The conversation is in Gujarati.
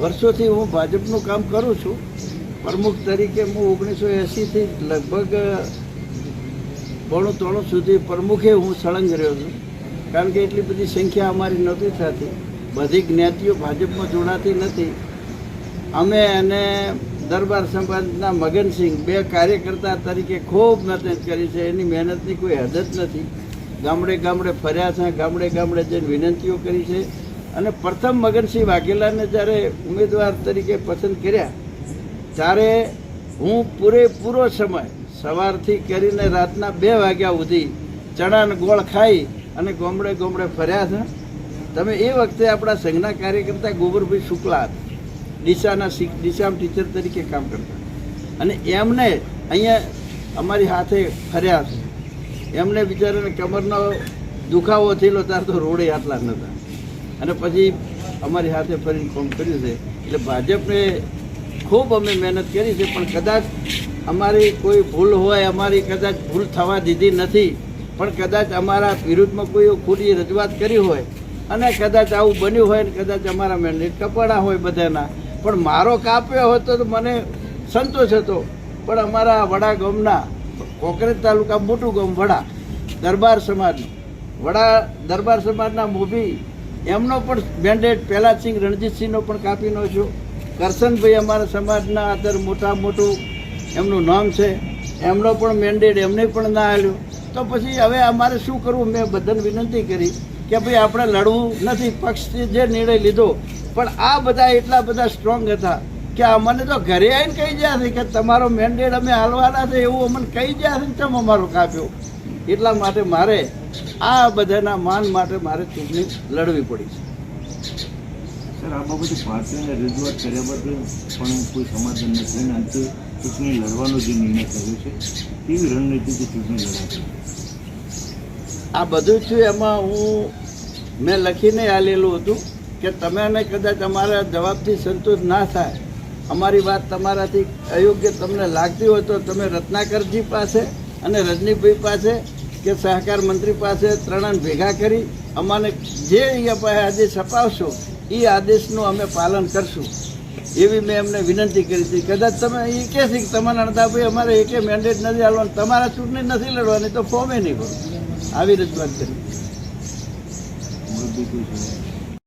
વર્ષોથી હું ભાજપનું કામ કરું છું. પ્રમુખ તરીકે હું ઓગણીસો એંસીથી લગભગ પોણું ત્રણું સુધી પ્રમુખે હું સળંગ રહ્યો છું. કારણ કે એટલી બધી સંખ્યા અમારી નહોતી થતી. બધી જ્ઞાતિઓ ભાજપમાં જોડાતી નથી. અમે અને દરબાર સમાજના મગનસિંહ બે કાર્યકર્તા તરીકે ખૂબ મહેનત કરી છે. એની મહેનતની કોઈ હદ જ નથી. ગામડે ગામડે ફર્યા છે. ગામડે ગામડે જઈને વિનંતીઓ કરી છે. અને પ્રથમ મગનસિંહ વાઘેલાને જ્યારે ઉમેદવાર તરીકે પસંદ કર્યા, ત્યારે હું પૂરેપૂરો સમય સવારથી કરીને રાતના બે વાગ્યા સુધી ચણાને ગોળ ખાઈ અને ગોમડે ગોમડે ફર્યા છે તમે એ વખતે આપણા સંઘના કાર્યકર્તા ગોબરભાઈ શુક્લા હતા. ડીસાના શિક ડીસામાં ટીચર તરીકે કામ કરતા અને એમને અહીંયા અમારી હાથે ફર્યા છે એમને બિચારાને કમરનો દુખાવો થયેલો, ત્યારે તો રોડે આટલા નહોતા. અને પછી અમારી હાથે ફરીને કામ કર્યું છે. એટલે ભાજપને ખૂબ અમે મહેનત કરી છે, પણ કદાચ અમારી કોઈ ભૂલ હોય, અમારી કદાચ ભૂલ થવા દીધી નથી, પણ કદાચ અમારા વિરુદ્ધમાં કોઈ ખોટી રજૂઆત કરી હોય અને કદાચ આવું બન્યું હોય ને કદાચ અમારા મેન્ડેટ કપાડા હોય બધાના. પણ મારો કાપ્યો હતો તો મને સંતોષ હતો. પણ અમારા વડા ગામના, કોકરેજ તાલુકા મોટું ગામ, વડા દરબાર સમાજનું. વડા દરબાર સમાજના મોભી એમનો પણ મેન્ડેટ પહેલાસિંહ રણજીતસિંહનો પણ કાપી નાખ્યો. કરશનભાઈ અમારા સમાજના અંદર મોટા મોટું, એમનું નામ છે. એમનો પણ મેન્ડેટ એમને પણ ના આવ્યો તો પછી હવે અમારે શું કરવું? મેં બધાને વિનંતી કરી કે ભાઈ આપણે લડવું નથી પક્ષથી જે નિર્ણય લીધો. પણ આ બધા એટલા બધા સ્ટ્રોંગ હતા કે અમને તો ઘરે આવીને કહી ગયા છે કે તમારો મેન્ડેટ અમે હાલવાના છે, એવું અમને કહી ગયા છે તમે અમારો કાપ્યો. એટલા માટે મારે આ બધાના માન માટે મારે ચૂંટણી લડવી પડી છે. સર આ બાબતે પાર્ટીને રજૂઆત કર્યા બાદ પણ કોઈ સમાધાન નથી અને અંતે ચૂંટણી લડવાનો જે નિર્ણય કર્યો છે કેવી રણનીતિથી ચૂંટણી લડાશે આ બધું છે એમાં હું મેં લખીને આલેલું હતું કે તમે કદાચ અમારા જવાબથી સંતોષ ના થાય અમારી વાત તમારાથી અયોગ્ય તમને લાગતી હોય તો તમે રત્નાકરજી પાસે અને રજનીભાઈ પાસે કે સહકાર મંત્રી પાસે ત્રણ ભેગા કરી અમાને જે આદેશ અપાવશો, એ આદેશનું અમે પાલન કરશું. એવી મેં એમને વિનંતી કરી હતી. કદાચ તમે એ કહે છે કે તમારા નડદાભાઈ અમારે એકે મેન્ડેટ નથી હાલવાનું, તમારા ચૂંટણી નથી લડવાની, તો ફોર્મે નહીં ભરો. આવી રજૂઆત કરી.